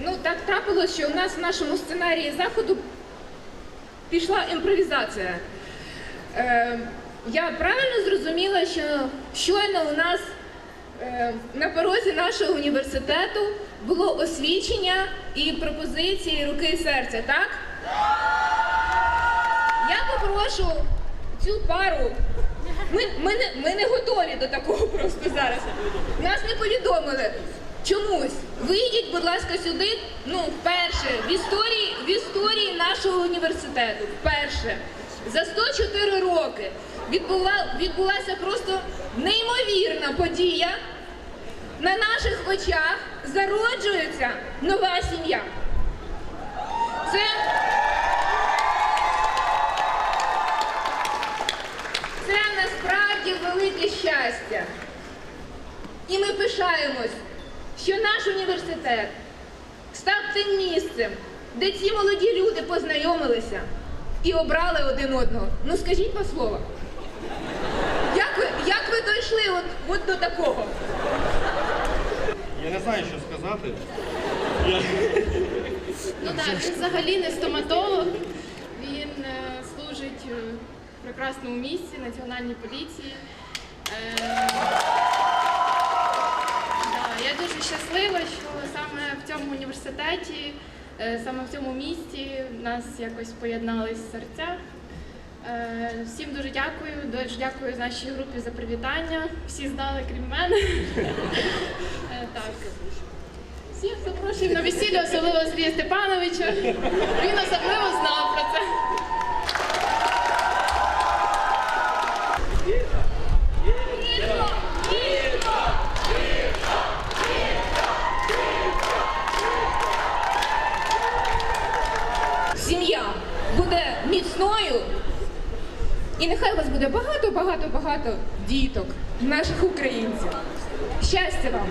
Ну, так трапилось, що у нас в нашому сценарії заходу пішла імпровізація. Е, я правильно зрозуміла, що щойно у нас е, на порозі нашого університету було освічення і пропозиції руки і серця, так? Я попрошу цю пару. Ми, ми, не, ми не готові до такого просто зараз. Повідомили. Чомусь. Вийдіть, будь ласка, сюди. Ну, вперше в історії, в історії нашого університету. Вперше. За 104 роки відбула, відбулася просто неймовірна подія. На наших очах зароджується нова сім'я. Це. Це насправді велике щастя. І ми пишаємось, що наш університет став тим місцем, де ці молоді люди познайомилися і обрали один одного. Ну скажіть по слова. Як ви, як ви дійшли от, от до такого? Я не знаю, що сказати. Ну так, він взагалі не стоматолог. Він е, служить е, в прекрасному місці Національній поліції. Щаслива, що саме в цьому університеті, е, саме в цьому місті нас якось поєднались серця. Е, Всім дуже дякую. Дуже дякую нашій групі за привітання. Всі знали, крім мене. Е, Так. Всіх запрошуємо на весілля, особливо Сергія Степановича. Він особливо знав про це. Буде міцною. І нехай у вас буде багато, багато, багато діток, наших українців. Щастя вам!